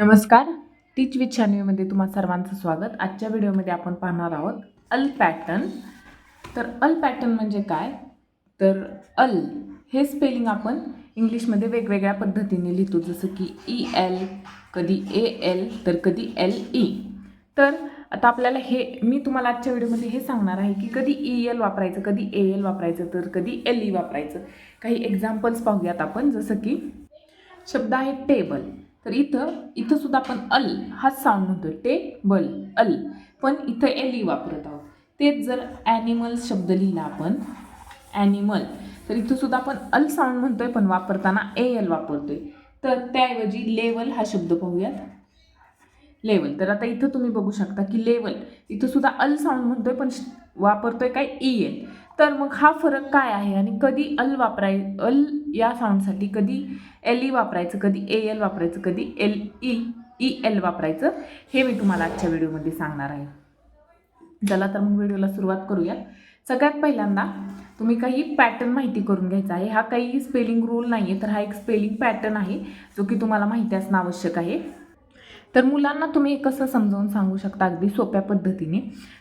नमस्कार. टीच विथ चॅनलमध्ये तुम्हा सर्वांचं स्वागत. आजच्या व्हिडिओमध्ये आपण पाहणार आहोत अल पॅटर्न. तर अल पॅटर्न म्हणजे काय? तर अल हे स्पेलिंग आपण इंग्लिशमध्ये वेगवेगळ्या पद्धतीने लिहितो. जसं की ई एल कधी ए एल तर कधी एल ई तर आता आपल्याला हे मी तुम्हाला आजच्या व्हिडिओमध्ये हे सांगणार आहे की कधी ई एल वापरायचं कधी ए एल वापरायचं तर कधी एल ई वापरायचं. काही एक्झाम्पल्स पाहूयात आपण. जसं की शब्द आहे टेबल तर इथं इथं सुद्धा आपण अल हाच साऊंड म्हणतो ते बल अल. पण इथं एल ई वापरत आहोत. तेच जर ॲनिमल शब्द लिहिला आपण ॲनिमल तर इथं सुद्धा आपण अल साऊंड म्हणतोय पण वापरताना ए एल वापरतोय. तर त्याऐवजी लेवल हा शब्द पाहूयात. लेवल तर आता इथं तुम्ही बघू शकता की लेवल इथं सुद्धा अल साऊंड म्हणतोय पण वापरतोय काय ई एल तर मग हा फरक काय आहे? आणि कधी अल वापराय अल या साऊंडसाठी कधी एल ई वापरायचं कधी ए एल वापरायचं कधी एल ई ई एल वापरायचं हे मी तुम्हाला आजच्या व्हिडिओमध्ये सांगणार आहे. चला तर मग व्हिडिओला सुरुवात करूयात सगळ्यात पहिल्यांदा तुम्ही काही पॅटर्न माहिती करून घ्यायचा आहे. हा काही स्पेलिंग रूल नाही आहे तर हा एक स्पेलिंग पॅटर्न आहे जो की तुम्हाला माहिती असणं आवश्यक आहे. तर मुलांना तुम्ही कसं समजावून सांगू शकता? अगदी सोप्या पद्धतीने.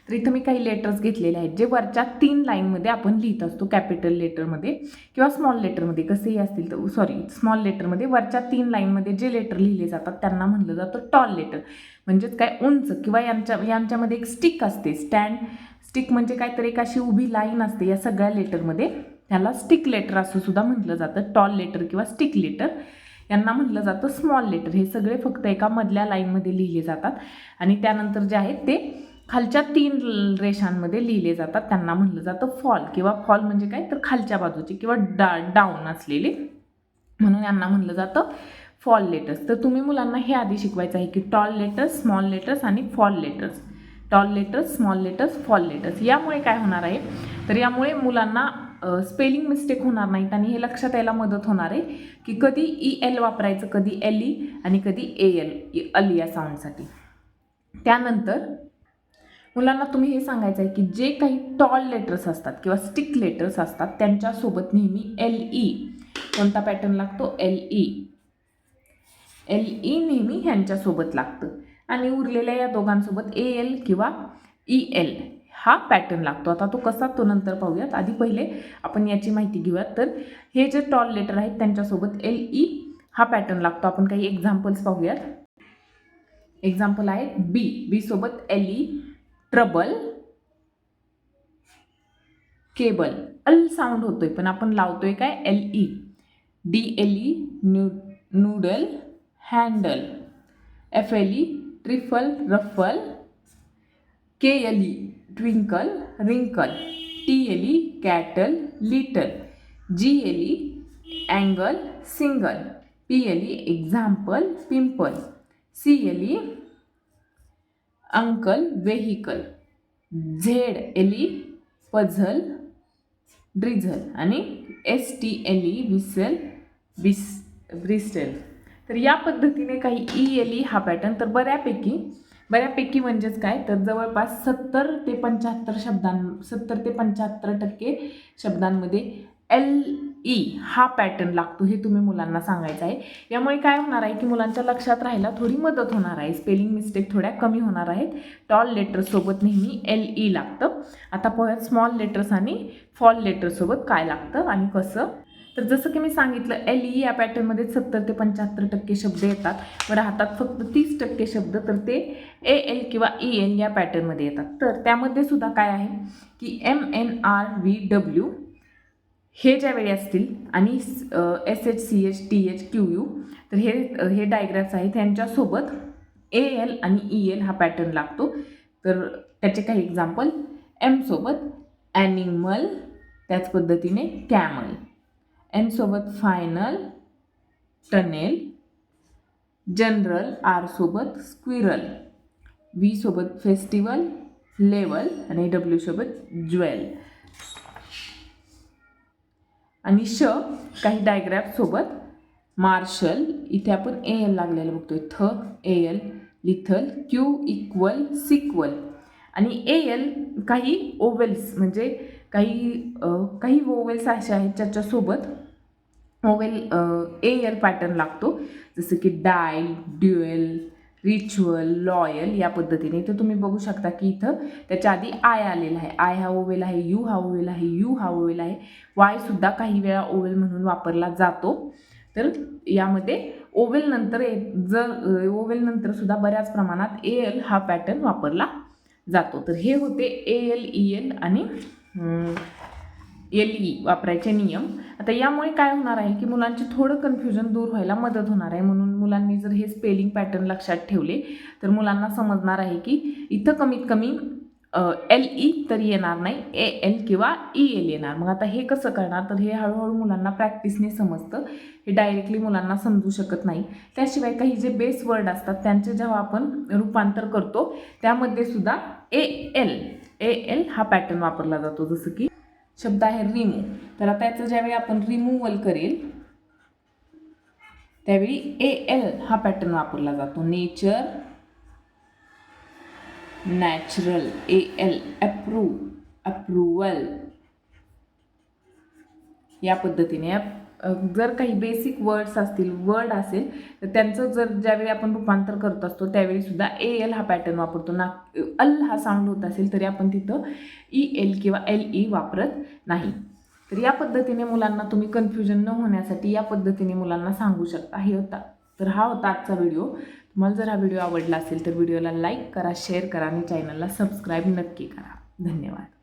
तर इथं मी काही लेटर्स घेतलेले आहेत जे वरच्या तीन लाईनमध्ये आपण लिहित असतो कॅपिटल लेटरमध्ये किंवा स्मॉल लेटरमध्ये कसेही असतील तर सॉरी स्मॉल लेटरमध्ये वरच्या तीन लाईनमध्ये जे लेटर लिहिले जातात त्यांना म्हणलं जातं टॉल लेटर म्हणजेच काय उंच किंवा यांच्या यांच्यामध्ये एक स्टिक असते. स्टँड स्टिक म्हणजे काहीतरी एक अशी उभी लाईन असते. या सगळ्या लेटरमध्ये त्याला स्टिक लेटर असं सुद्धा म्हटलं जातं. टॉल लेटर किंवा स्टिक लेटर यांना म्हटलं जातं स्मॉल लेटर हे सगळे फक्त एका मधल्या लाईनमध्ये लिहिले जातात. आणि त्यानंतर जे आहेत ते खालच्या तीन रेषांमध्ये लिहिले जातात. त्यांना म्हटलं जातं फॉल किंवा फॉल म्हणजे काय? तर खालच्या बाजूचे किंवा डा डाऊन असलेले. म्हणून यांना म्हटलं जातं फॉल लेटर्स तर तुम्ही मुलांना हे आधी शिकवायचं आहे की टॉल लेटर्स स्मॉल लेटर्स आणि fall letters tall letters small letters fall letters यामुळे काय होणार आहे? तर यामुळे मुलांना स्पेलिंग मिस्टेक होणार नाहीत आणि हे लक्षात यायला मदत होणार आहे की कधी ई एल वापरायचं कधी एल ई आणि कधी ए एल अल या साऊंडसाठी त्यानंतर मुलांना तुम्ही हे सांगायचं आहे की जे काही टॉल लेटर्स असतात किंवा स्टिक लेटर्स असतात त्यांच्यासोबत नेहमी एल ई कोणता पॅटर्न लागतो? एल ई एल ई नेहमी ह्यांच्यासोबत लागतं. आणि उरलेल्या या दोघांसोबत ए एल किंवा ई एल हा पॅटर्न लागतो. आता तो कसा तो नंतर पाहूयात. आधी पहिले आपण याची माहिती घेऊयात. तर हे जे टॉल लेटर आहेत त्यांच्यासोबत एल ई हा पॅटर्न लागतो. आपण काही एक्झाम्पल्स पाहूयात. एक्झाम्पल आहे बी बी सोबत L E trouble cable L sound होतोय पण आपण लावतोय काय? L E D L E new noodle handle F L E trifle ruffle K L E twinkle wrinkle T L E cattle little G L E angle single P L E example pimple C L E uncle vehicle Z L E puzzle drizzle आणि S T L E whistle विस bristle. तर या पद्धतीने काही E L E हा पॅटर्न तर बऱ्यापैकी बऱ्यापैकी म्हणजेच काय? तर जवळपास सत्तर ते पंच्याहत्तर शब्दां सत्तर ते पंच्याहत्तर टक्के शब्दांमध्ये एल ई हा पॅटर्न लागतो हे तुम्ही मुलांना सांगायचं आहे. यामुळे काय होणार आहे की मुलांच्या लक्षात राहायला थोडी मदत होणार आहे. स्पेलिंग मिस्टेक थोड्या कमी होणार आहेत. टॉल लेटर्ससोबत नेहमी एल ई लागतं. आता पोह्यात स्मॉल लेटर्स आणि फॉल लेटरसोबत काय लागतं आणि कसं? तर जसं की मी सांगितलं एल ई या पॅटर्नमध्ये सत्तर ते पंच्याहत्तर टक्के शब्द येतात. व राहतात फक्त तीस टक्के शब्द तर ते ए एल किंवा ई एन या पॅटर्नमध्ये येतात. तर त्यामध्ये सुद्धा काय आहे की M N R V W हे ज्यावेळी असतील आणि S H C H T H Q U तर हे हे डायग्राफ्स आहेत. त्यांच्यासोबत ए एल आणि ई एल हा पॅटर्न लागतो. तर त्याचे काही एक्झाम्पल एमसोबत ॲनिमल त्याच पद्धतीने कॅमल एनसोबत फायनल टनेल जनरल आर सोबत स्क्विरल व्ही सोबत फेस्टिवल लेवल आणि डब्ल्यू सोबत ज्वेल. आणि श काही डायग्राफ सोबत मार्शल इथे आपण ए एल लागलेलं बघतोय. थ A L lethal Q equal sequel आणि ए एल काही ओवेल्स म्हणजे काही काही वोवेल्स अशा आहेत ज्याच्यासोबत ओवेल ए पॅटर्न लागतो. जसं की डायल ड्युएल रिच्युअल लॉयल या पद्धतीने. तर तुम्ही बघू शकता की इथं त्याच्या आधी आय आलेला आहे. आय हा ओवेल आहे यू हा ओवेल आहे यू हा ओवेल आहे. वायसुद्धा काही वेळा ओवेल म्हणून वापरला जातो. तर यामध्ये ओवेल नंतर जर ओवेल नंतर सुद्धा बऱ्याच प्रमाणात ए एल हा पॅटर्न वापरला जातो. तर हे होते ए एल ई एल आणि एल ई वापरायचे नियम. आता यामुळे काय होणार आहे की मुलांचे थोडं कन्फ्युजन दूर व्हायला मदत होणार आहे. म्हणून मुलांनी जर हे स्पेलिंग पॅटर्न लक्षात ठेवले तर मुलांना समजणार आहे की इथं कमीत कमी एल ई तरी येणार नाही. ए एल किंवा ई एल येणार. मग आता हे कसं करणार? तर हे हळूहळू मुलांना प्रॅक्टिसने समजतं. हे डायरेक्टली मुलांना समजू शकत नाही. त्याशिवाय काही जे बेस वर्ड असतात त्यांचे जेव्हा आपण रूपांतर करतो त्यामध्ये सुद्धा ए एल ए एल हा पॅटर्न वापरला जातो. जसं की शब्द आहे रिमूव तर आता याचं ज्यावेळी आपण रिमूवल करेल त्यावेळी ए एल हा पॅटर्न वापरला जातो. Nature natural A L approve approval या पद्धतीने. जर काही बेसिक वर्ड्स असतील वर्ड असेल तर त्यांचं जर ज्यावेळी आपण रूपांतर करत असतो त्यावेळी सुद्धा ए एल हा पॅटर्न वापरतो. ना अल हा साऊंड होत असेल तरी आपण तिथं ई एल किंवा एल ई वापरत नाही. तर या पद्धतीने मुलांना तुम्ही कन्फ्युजन न होण्यासाठी या पद्धतीने मुलांना सांगू शकता. हे होता. तर हा होता आजचा व्हिडिओ तुम्हाला जर हा व्हिडिओ आवडला असेल तर व्हिडिओला लाईक करा शेअर करा आणि चॅनलला सबस्क्राईब नक्की करा. धन्यवाद.